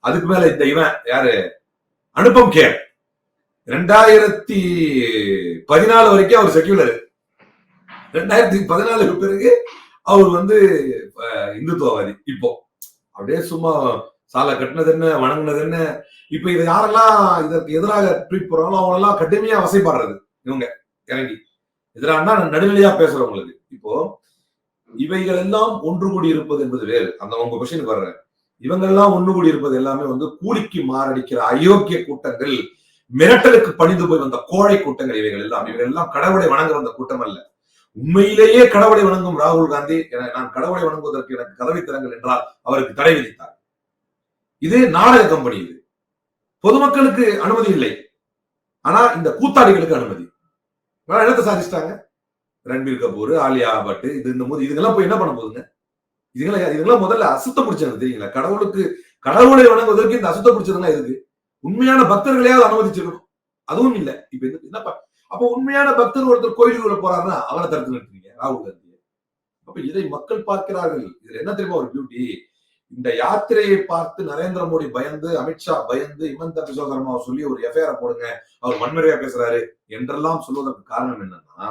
அதுக்கு மேல இந்த இவன் யாரு? அனுபம் கேர் ரெண்டாயிரத்தி பதினாலு வரைக்கும் அவர் செக்யூலர் ரெண்டாயிரத்தி பதினாலுக்கு பிறகு அவர் வந்து இந்துத்துவவாதி. இப்போ அப்படியே சும்மா சாலை கட்டினது என்ன வணங்குனது என்ன இப்ப இதை யாரெல்லாம் இதற்கு எதிராக ட்வீட் போறாங்களோ அவங்க எல்லாம் கடுமையா வசைப்படுறது இவங்க இறங்கி. எதிரானா நடுநிலையா பேசுறவங்களுக்கு. இப்போ இவைகள் எல்லாம் ஒன்று கூடி இருப்பது என்பது வேறு. அந்த உங்க கொஸ்டினுக்கு வர்றேன். இவங்க எல்லாம் ஒன்று கூடி இருப்பது எல்லாமே வந்து கூலிக்கு மாரடிக்கிற அயோக்கிய கூட்டங்கள் மிரட்டலுக்கு பணிந்து போய் வந்த கோழை கூட்டங்கள் இவைகள் எல்லாம். இவைகள் எல்லாம் கடவுளை வணங்க வந்த கூட்டம் அல்ல. உண்மையிலேயே கடவுளை வணங்கும் ராகுல் காந்தி என நான் கடவுளை வணங்குவதற்கு எனக்கு கதவை திறங்கள் என்றால் அவருக்கு தடை விதித்தார். இது நாடக கம்பெனி இது. பொதுமக்களுக்கு அனுமதி இல்லை. ஆனா இந்த கூத்தாடிகளுக்கு அனுமதி. வேற என்னத்தை சாதிச்சிட்டாங்க. ரன்பீர் கபூர் ஆலியா பட்டு இது இந்த போது இதுங்கெல்லாம் போய் என்ன பண்ண போதுங்க இதுங்களா இதுங்களாம் முதல்ல அசுத்த பிடிச்சது தெரியுங்களா? கடவுளுக்கு கடவுளை வணங்குவதற்கு இந்த அசுத்த பிடிச்சதுலாம் இருக்கு உண்மையான பக்தர்களையாவது அனுமதிச்சிருக்கணும். அதுவும் இல்லை. இப்ப என்ன என்னப்பா அப்ப உண்மையான பக்தர் ஒருத்தர் கோயிலுக்குள்ள போறாருன்னா அவனை தடுத்து நிறுத்துறீங்க ராகுல் காந்தி அப்ப இதை மக்கள் பார்க்கிறார்கள். இதுல என்ன தெரியுமா ஒரு பியூட்டி இந்த யாத்திரையை பார்த்து நரேந்திர மோடி பயந்து அமித்ஷா பயந்து இமந்த கிஷோர் சொல்லி ஒரு எஃப்ஐஆர் போடுங்க அவர் வன்முறையா பேசுறாரு என்றெல்லாம் சொல்வதற்கு காரணம் என்னன்னா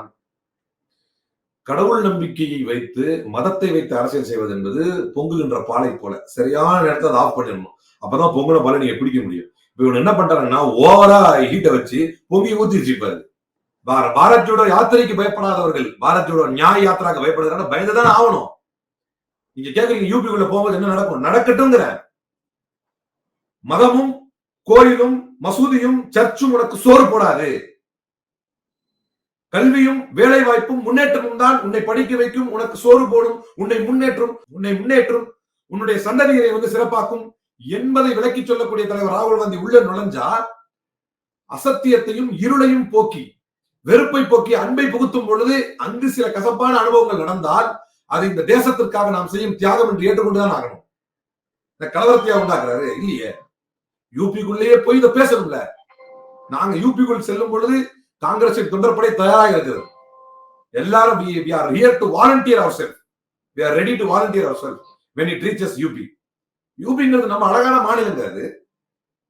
கடவுள் நம்பிக்கையை வைத்து மதத்தை வைத்து அரசியல் செய்வது என்பது பொங்குகின்ற பாலை போல. சரியான நேரத்தை அதை ஆஃப் பண்ணிடணும். அப்பதான் பொங்குன பாலை நீங்க பிடிக்க முடியும். இப்ப இவன் என்ன பண்றாங்கன்னா ஓவரா ஹீட்டை வச்சு பொங்கி ஊத்தி வச்சுப்பாரு பாரத் ஜோடோ யாத்திரைக்கு பயப்படாதவர்கள் பாரத் ஜோடோ நியாய யாத்திராக்கு பயப்படுறதுனா பயந்துதானே ஆகணும். நீங்க கேக்குறீங்க யூபிக்குள்ள போகும்போது என்ன நடக்கும்? நடக்கட்டும்ங்கிற. மதமும் கோயிலும் மசூதியும் சர்ச்சும் உனக்கு சோறு போடாது. கல்வியும் வேலை வாய்ப்பும் முன்னேற்றமும் தான் உன்னை படிக்க வைக்கும். உனக்கு சோறு போடும். உன்னை முன்னேற்றும் உன்னை முன்னேற்றும். உன்னுடைய சந்ததியை வந்து சிறப்பாக்கும். என்பதை விளக்கி சொல்லக்கூடிய தலைவர் ராகுல் காந்தி உள்ள நுழைஞ்சா அசத்தியத்தையும் இருளையும் போக்கி வெறுப்பை போக்கி அன்பை புகுத்தும் பொழுது அங்கு சில கசப்பான அனுபவங்கள் நடந்தால் அது இந்த தேசத்திற்காக நாம் செய்யும் தியாகம் என்று ஏற்றுக்கொண்டுதான் ஆகணும். இந்த கலவரத்தையா உண்டாக்குறாரு? இல்லையே. யூபிக்குள்ளேயே போய் இதை பேசணும்ல. நாங்க யூபிக்குள் செல்லும் பொழுது காங்கிரசின் தொண்டர்படை தயாராக இருக்கிறது. எல்லாரும் are we do here to volunteer ourselves. We are ready to volunteer ourselves UP யூபிங்கிறது நம்ம அழகான மாநிலங்கிறது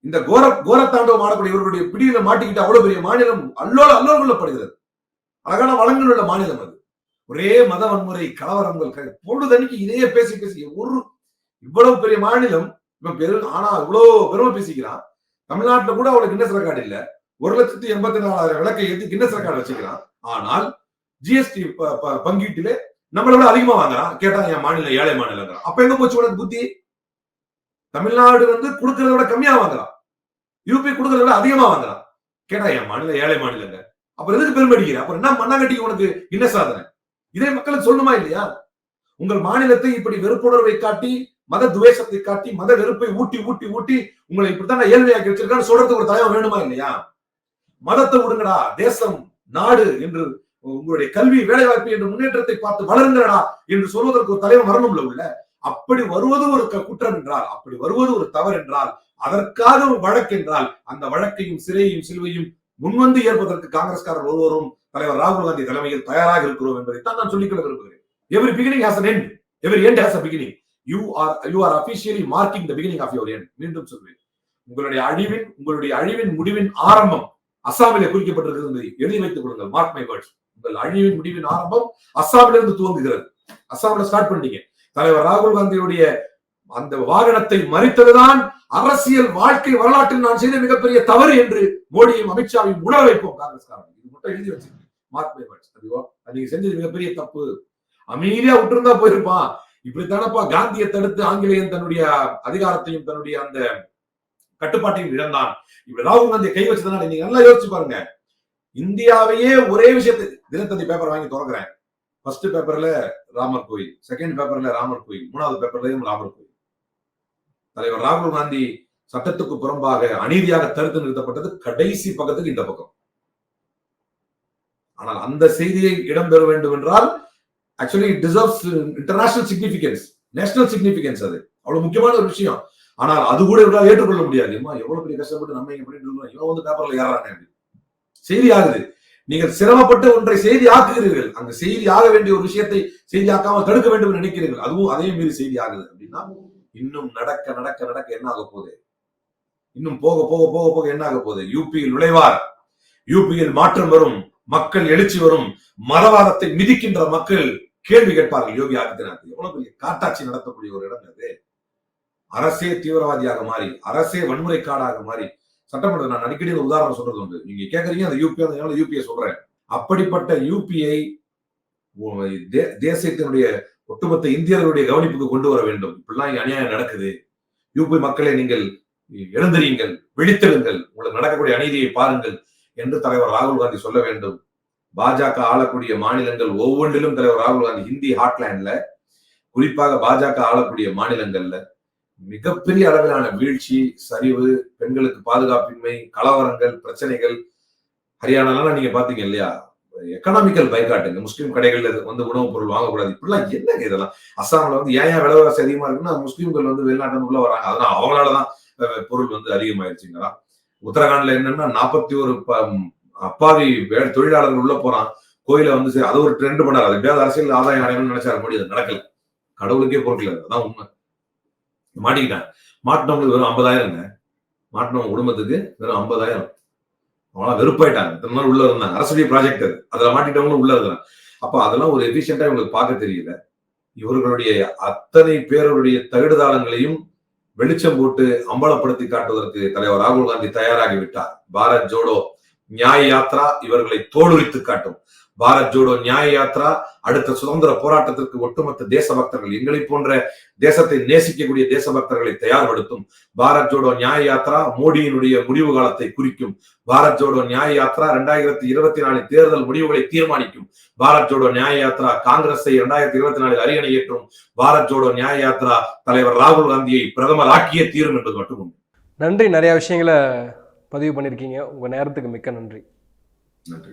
இந்த கோர கோரத்தாண்டவம் ஆடக்கூடிய இவர்களுடைய பிடியில மாட்டிக்கிட்டு அவ்வளவு பெரிய மாநிலம் அல்லோல அல்லோல் கொள்ளப்படுகிறது அழகான வளங்கள் உள்ள மாநிலம் அது. ஒரே மத வன்முறை கலவரங்கள் க- பொழுதன்னைக்கு இதையே பேசி பேசி ஒரு இவ்வளவு பெரிய மாநிலம் இவன் பெரு ஆனா இவ்வளவு பெருமை பேசிக்கிறான். தமிழ்நாட்டுல கூட அவளுக்கு கின்னஸ் ரெக்கார்டு இல்ல. ஒரு லட்சத்தி எண்பத்தி நாலாயிரம் விளக்கை ஏற்றி கின்னஸ் ரெக்கார்டு வச்சுக்கிறான் ஆனால் ஜிஎஸ்டி பங்கீட்டிலே நம்மளை விட அதிகமா வாங்குறான். கேட்டா என் மாநிலம் ஏழை மாநிலங்கிறான். அப்ப எங்க போச்சு உனக்கு புத்தி? தமிழ்நாடு வந்து கொடுக்கறத விட கம்மியா வாங்குறான். யூபி கொடுக்கறத விட அதிகமா வாங்குறான். கேட்டா என் மாநிலம் ஏழை மாநிலங்க அப்புறம் எதுக்கு பெருமை அடிக்கிற? அப்புறம் என்ன மண்ணாங்கட்டிக்கு உனக்கு என்ன சாதனை? இதே மக்களுக்கு சொல்லணுமா இல்லையா? உங்கள் மாநிலத்தை இப்படி வெறுப்புணர்வை காட்டி மத துவேஷத்தை காட்டி மத வெறுப்பை ஊட்டி ஊட்டி ஊட்டி உங்களை இப்படித்தான் ஏழ்மையாக்கி வச்சிருக்கான்னு சொல்றதுக்கு ஒரு தலைவர் வேணுமா இல்லையா? மதத்தை விடுங்கடா தேசம் நாடு என்று உங்களுடைய கல்வி வேலைவாய்ப்பு என்ற முன்னேற்றத்தை பார்த்து வளருங்கடா என்று சொல்வதற்கு ஒரு தலைவர் வரணும்ல உள்ள? அப்படி வருவது ஒரு குற்றம் என்றால் அப்படி வருவது ஒரு தவறு என்றால் அதற்காக ஒரு வழக்கு என்றால் அந்த வழக்கையும் சிறையையும் சிலுவையும் முன்வந்து ஏற்பதற்கு காங்கிரஸ்காரர் ஒருவரும் தலைவர் ராகுல் காந்தி தலைமையில் தயாராக இருக்கிறோம் என்பதைத்தான் நான் சொல்லிக்கொள்ள விரும்புகிறேன். Every beginning has an end every end has a beginning you are you are officially marking the beginning of your end மீண்டும் சொல்வேன். உங்களுடைய அழிவின் உங்களுடைய அழிவின் முடிவின் ஆரம்பம் அசாமிலே குறிக்கப்பட்டிருக்கிறது என்பதை எழுதி வைத்துக் கொள்ளுங்கள். மார்க் மை வேர்ட்ஸ் உங்கள் அழிவின் முடிவின் ஆரம்பம் அஸ்ஸாமிலிருந்து துவங்குகிறது. அசாமில ஸ்டார்ட் பண்ணீங்க தலைவர் ராகுல் காந்தியுடைய அந்த வாகனத்தை மறித்ததுதான் அரசியல் வாழ்க்கை வரலாற்றில் நான் செய்த மிகப்பெரிய தவறு என்று மோடியும் அமித்ஷாவையும் உணர வைப்போம் காங்கிரஸ்காரங்க இது மட்டும் எழுதி வச்சிருக்கேன். மார்க் நீங்க செஞ்சது மிகப்பெரிய தப்பு. அமைதியா விட்டுருந்தா போயிருப்பான். இப்படித்தானப்பா காந்தியை தடுத்து ஆங்கிலேயன் தன்னுடைய அதிகாரத்தையும் தன்னுடைய அந்த கட்டுப்பாட்டையும் இழந்தான். இப்படி ராகுல் காந்தியை கை வச்சதுனால நீங்க நல்லா யோசிச்சு பாருங்க. இந்தியாவையே ஒரே விஷயத்தை தினத்தந்தி பேப்பர் வாங்கி திறக்கிறேன். ஃபர்ஸ்ட் பேப்பர்ல ராமர் கோயில் செகண்ட் பேப்பர்ல ராமர் கோயில் மூணாவது பேப்பர்லயும் ராமர் கோயில். தலைவர் ராகுல் காந்தி சட்டத்துக்கு புறம்பாக அநீதியாக தடுத்து நிறுத்தப்பட்டது கடைசி பக்கத்துக்கு இந்த பக்கம். ஆனால் அந்த செய்தியை இடம்பெற வேண்டும் என்றால் actually it deserves international significance national significance அது. அவ்வளவு முக்கியமான ஒரு விஷயம். ஆனால் அது கூட இவரால் ஏற்றுக்கொள்ள முடியாது. எவ்வளவு பெரிய கஷ்டப்பட்டு நம்ம இங்க பண்ணிட்டு இருக்கோம் இவன் வந்து பேப்பர்ல ஏறாங்க அப்படி. செய்தி ஆகுது. நீங்கள் சிரமப்பட்டு ஒன்றை செய்தி ஆக்குகிறீர்கள். அங்க செய்தி ஆக வேண்டிய ஒரு விஷயத்தை செய்தி ஆக்காமல் தடுக்க வேண்டும் என்று நினைக்கிறீர்கள். அதுவும் அதையும் மீறி செய்தி ஆகுது. அப்படின்னா இன்னும் நடக்க நடக்க நடக்க என்ன ஆக போகுது? இன்னும் போக போக போக போக என்ன ஆக போகுது? யூபியில் நுழைவார். யூபியில் மாற்றம் வரும். மக்கள் எழுச்சி வரும். மதவாதத்தை மிதிக்கின்ற மக்கள் கேள்வி கேட்பார்கள். யோகி ஆதித்யநாத் எவ்வளவு பெரிய காட்டாட்சி நடத்தக்கூடிய ஒரு இடம் அது. அரசே தீவிரவாதியாக மாறி அரசே வன்முறை காடாக மாறி. சட்டமன்ற நான் அடிக்கடி ஒரு உதாரணம் சொல்றது உண்டு. நீங்க கேக்குறீங்க அந்த யூபி அதனால யூபியை சொல்றேன். அப்படிப்பட்ட யூபிஐ தேசத்தினுடைய ஒட்டுமொத்த இந்தியர்களுடைய கவனிப்புக்கு கொண்டு வர வேண்டும். இப்படிலாம் இங்க அநியாயம் நடக்குது. யூபி மக்களை நீங்கள் எழுந்திரியுங்கள் விழித்தெழுங்கள் உங்களுக்கு நடக்கக்கூடிய அநீதியை பாருங்கள் என்று தலைவர் ராகுல் காந்தி சொல்ல வேண்டும். பாஜக ஆளக்கூடிய மாநிலங்கள் ஒவ்வொன்றிலும் தலைவர் ராகுல் காந்தி ஹிந்தி ஹாட்லேண்ட்ல குறிப்பாக பாஜக ஆளக்கூடிய மாநிலங்கள்ல மிகப்பெரிய அளவிலான வீழ்ச்சி சரிவு பெண்களுக்கு பாதுகாப்பின்மை கலவரங்கள் பிரச்சனைகள் ஹரியானாலாம் நீங்க பாத்தீங்க இல்லையா? எக்கனாமிக்கல் பைக்காட்டுங்க முஸ்லீம் கடைகள்ல வந்து உணவுப் பொருள் வாங்கக்கூடாது. இப்படிலாம் என்னங்க இதெல்லாம்? அஸ்ஸாம்ல வந்து ஏன் ஏன் விலைவாசி அதிகமா இருக்குன்னா முஸ்லீம்கள் வந்து வெளிநாட்டு வராங்க. அதனால அவங்களாலதான் பொருள் வந்து அதிகமாயிருச்சுங்களா? உத்தரகாண்ட்ல என்னன்னா நாற்பத்தி ஒரு அப்பாவி தொழிலாளர்கள் உள்ள போறான். கோயில வந்து சரி, அது ஒரு ட்ரெண்ட் பண்ணாரு. அது எப்படியாவது அரசியல் ஆதாயம் அடையணும்னு நினைச்சாரு. மோடி அது நடக்கல. கடவுளுக்கே பொருட்கள் அதான் உண்மை. மாட்டிக்கிட்டாங்க. மாட்டினவங்களுக்கு வெறும் ஐம்பதாயிரங்க. மாட்டினவங்க குடும்பத்துக்கு வெறும் ஐம்பதாயிரம். அவங்களாம் வெறுப்பாயிட்டாங்க. இத்தனை நாள் உள்ள இருந்தாங்க. அரசுடைய ப்ராஜெக்ட் அது. அதுல மாட்டிட்டவங்களும் உள்ள இருக்கிறாங்க அப்ப அதெல்லாம் ஒரு எஃபிஷியண்டா இவங்களுக்கு பார்க்க தெரியல. இவர்களுடைய அத்தனை பேருடைய தகுடுதாளங்களையும் வெளிச்சம் போட்டு அம்பலப்படுத்தி காட்டுவதற்கு தலைவர் ராகுல் காந்தி தயாராகி விட்டார். பாரத் ஜோடோ நியாய யாத்ரா இவர்களை தோலுரித்து காட்டும். பாரத் ஜோடோ நியாய யாத்ரா அடுத்த சுதந்திர போராட்டத்திற்கு ஒட்டுமொத்த தேசபக்தர்கள் எங்களை போன்ற தேசத்தை நேசிக்கக்கூடிய தேசபக்தர்களை தயார்படுத்தும். பாரத் ஜோடோ நியாய யாத்ரா மோடியினுடைய முடிவு காலத்தை குறிக்கும். பாரத் ஜோடோ நியாய யாத்ரா இரண்டாயிரத்தி இருபத்தி நாலு தேர்தல் முடிவுகளை தீர்மானிக்கும். பாரத் ஜோடோ நியாய யாத்ரா காங்கிரஸை இரண்டாயிரத்தி இருபத்தி நாலில் அரியணை ஏற்றும். பாரத் ஜோடோ நியாய யாத்ரா தலைவர் ராகுல் காந்தியை பிரதமர் ஆக்கிய தீரும் என்பது மட்டும். நன்றி. நிறைய விஷயங்களை பதிவு பண்ணியிருக்கீங்க. உங்க நேரத்துக்கு மிக்க நன்றி. நன்றி.